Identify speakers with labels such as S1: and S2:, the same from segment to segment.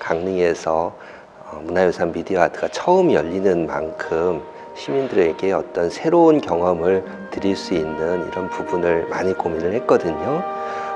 S1: 강릉에서 어, 문화유산 미디어 아트가 처음 열리는 만큼 시민들에게 어떤 새로운 경험을 드릴 수 있는 이런 부분을 많이 고민을 했거든요.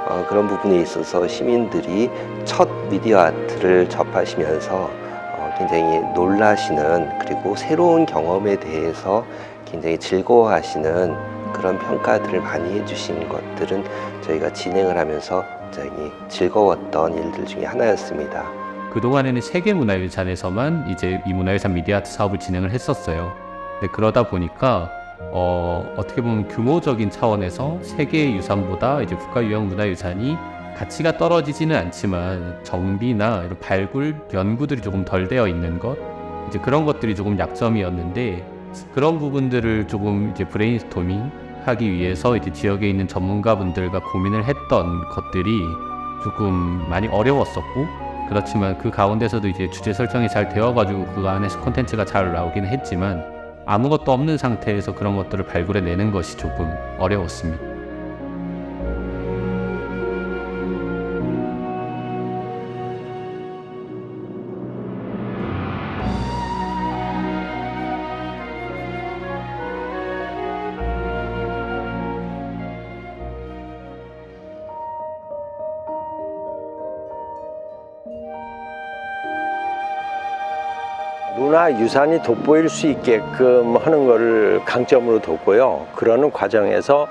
S1: 어, 그런 부분에 있어서 시민들이 첫 미디어 아트를 접하시면서 어, 굉장히 놀라시는 그리고 새로운 경험에 대해서 굉장히 즐거워하시는 그런 평가들을 많이 해주신 것들은 저희가 진행을 하면서 굉장히 즐거웠던 일들 중에 하나였습니다.
S2: 그동안에는 세계문화유산에서만 이제 이 문화유산 미디어 아트 사업을 진행을 했었어요. 근데 그러다 보니까 어, 어떻게 보면 규모적인 차원에서 세계의 유산보다 이제 국가 유형 문화유산이 가치가 떨어지지는 않지만 정비나 이런 발굴 연구들이 조금 덜 되어 있는 것 이제 그런 것들이 조금 약점이었는데 그런 부분들을 조금 이제 브레인스토밍 하기 위해서 이제 지역에 있는 전문가분들과 고민을 했던 것들이 조금 많이 어려웠었고 그렇지만 그 가운데서도 이제 주제 설정이 잘 되어가지고 그 안에서 콘텐츠가 잘 나오긴 했지만 아무것도 없는 상태에서 그런 것들을 발굴해내는 것이 조금 어려웠습니다.
S3: 문화유산이 돋보일 수 있게끔 하는 것을 강점으로 뒀고요. 그러는 과정에서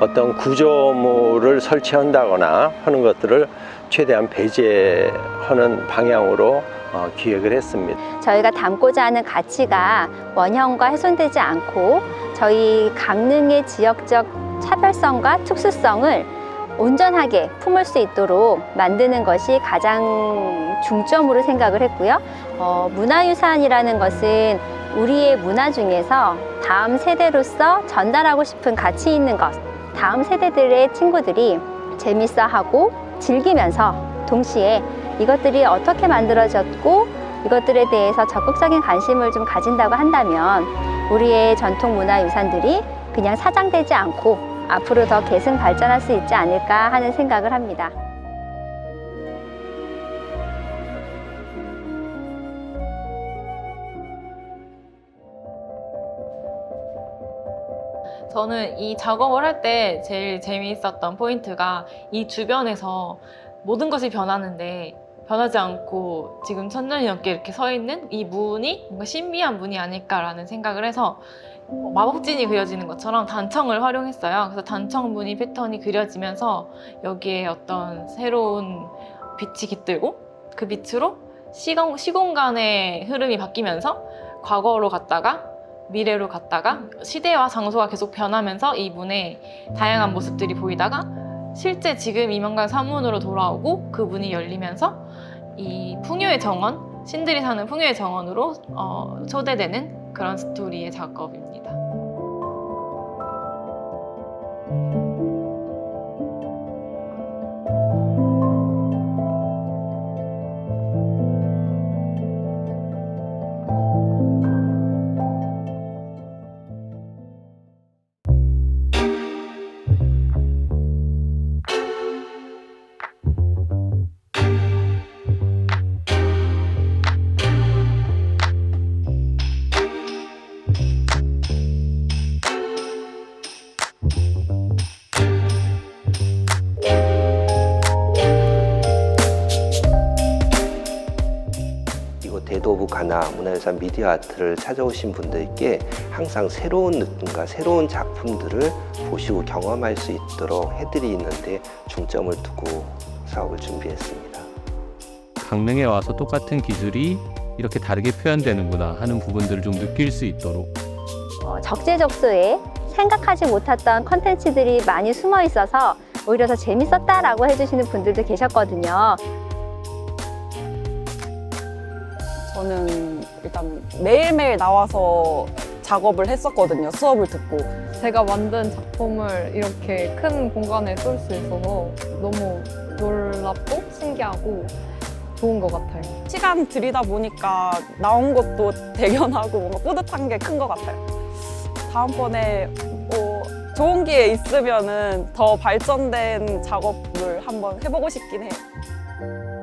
S3: 어떤 구조물을 설치한다거나 하는 것들을 최대한 배제하는 방향으로 어, 기획을 했습니다.
S4: 저희가 담고자 하는 가치가 원형과 훼손되지 않고 저희 강릉의 지역적 차별성과 특수성을 온전하게 품을 수 있도록 만드는 것이 가장 중점으로 생각을 했고요. 어, 문화유산이라는 것은 우리의 문화 중에서 다음 세대로서 전달하고 싶은 가치 있는 것, 다음 세대들의 친구들이 재밌어 하고 즐기면서 동시에 이것들이 어떻게 만들어졌고 이것들에 대해서 적극적인 관심을 좀 가진다고 한다면 우리의 전통 문화 유산들이 그냥 사장되지 않고 앞으로 더 계승 발전할 수 있지 않을까 하는 생각을 합니다.
S5: 저는 이 작업을 할 때 제일 재미있었던 포인트가 이 주변에서 모든 것이 변하는데 변하지 않고 지금 천년이 넘게 이렇게 서 있는 이 문이 뭔가 신비한 문이 아닐까라는 생각을 해서 뭐 마법진이 그려지는 것처럼 단청을 활용했어요. 그래서 단청 무늬 패턴이 그려지면서 여기에 어떤 새로운 빛이 깃들고 그 빛으로 시공, 시공간의 흐름이 바뀌면서 과거로 갔다가 미래로 갔다가 시대와 장소가 계속 변하면서 이 문의 다양한 모습들이 보이다가 실제 지금 이명관 사문으로 돌아오고 그 문이 열리면서 이 풍요의 정원, 신들이 사는 풍요의 정원으로 어, 초대되는 그런 스토리의 작업입니다.
S1: 이곳 대도부 가나 문화유산 미디어 아트를 찾아오신 분들께 항상 새로운 느낌과 새로운 작품들을 보시고 경험할 수 있도록 해드리는데 중점을 두고 사업을 준비했습니다.
S2: 강릉에 와서 똑같은 기술이 이렇게 다르게 표현되는구나 하는 부분들을 좀 느낄 수 있도록
S4: 어, 적재적소에 생각하지 못했던 컨텐츠들이 많이 숨어 있어서 오히려 더 재밌었다라고 해주시는 분들도 계셨거든요.
S6: 저는 일단 매일매일 나와서 작업을 했었거든요. 수업을 듣고.
S7: 제가 만든 작품을 이렇게 큰 공간에 쏠 수 있어서 너무 놀랍고 신기하고 좋은 것 같아요.
S6: 시간 들이다 보니까 나온 것도 대견하고 뭔가 뿌듯한 게 큰 것 같아요. 다음번에 어, 좋은 기회 있으면은 더 발전된 작업을 한번 해보고 싶긴 해요.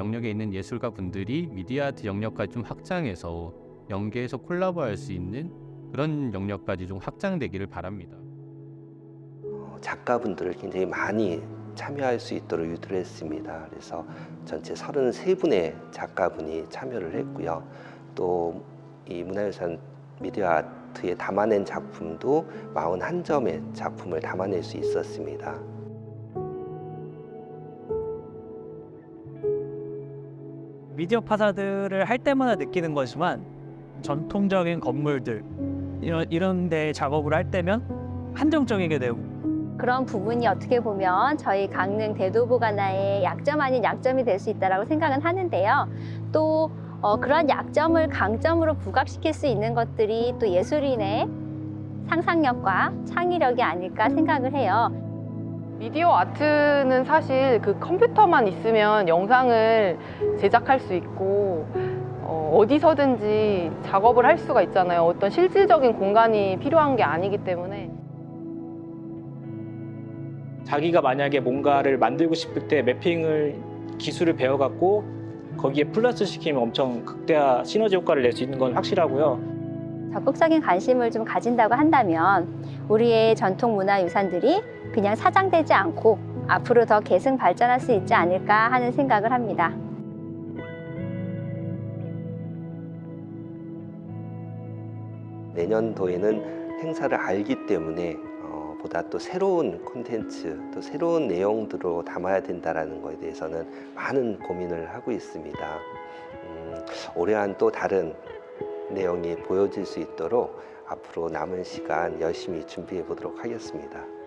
S2: 영역에 있는 예술가 분들이 미디어 아트 영역까지 좀 확장해서 연계해서 콜라보할 수 있는 그런 영역까지 좀 확장되기를 바랍니다.
S1: 어, 작가분들을 굉장히 많이 참여할 수 있도록 유도를 했습니다. 그래서 전체 33분의 작가분이 참여를 했고요. 또 이 문화유산 미디어 아트에 담아낸 작품도 41점의 작품을 담아낼 수 있었습니다.
S8: 미디어 파사드를 할 때마다 느끼는 거지만 전통적인 건물들 이런 이런 데 작업을 할 때면 한정적이게 되고
S4: 그런 부분이 어떻게 보면 저희 강릉 대도보관화의 약점 아닌 약점이 될 수 있다고 생각은 하는데요. 또 어, 그런 약점을 강점으로 부각시킬 수 있는 것들이 또 예술인의 상상력과 창의력이 아닐까 생각을 해요.
S9: 미디어 아트는 사실 그 컴퓨터만 있으면 영상을 제작할 수 있고 어, 어디서든지 작업을 할 수가 있잖아요. 어떤 실질적인 공간이 필요한 게 아니기 때문에
S10: 자기가 만약에 뭔가를 만들고 싶을 때 매핑을 기술을 배워갖고 거기에 플러스 시키면 엄청 극대화 시너지 효과를 낼 수 있는 건 확실하고요.
S4: 적극적인 관심을 좀 가진다고 한다면 우리의 전통 문화 유산들이 그냥 사장되지 않고 앞으로 더 계승 발전할 수 있지 않을까 하는 생각을 합니다.
S1: 내년도에는 행사를 알기 때문에 어, 보다 또 새로운 콘텐츠, 또 새로운 내용들로 담아야 된다라는 것에 대해서는 많은 고민을 하고 있습니다. 음, 올해와는 또 다른 내용이 보여질 수 있도록 앞으로 남은 시간 열심히 준비해 보도록 하겠습니다.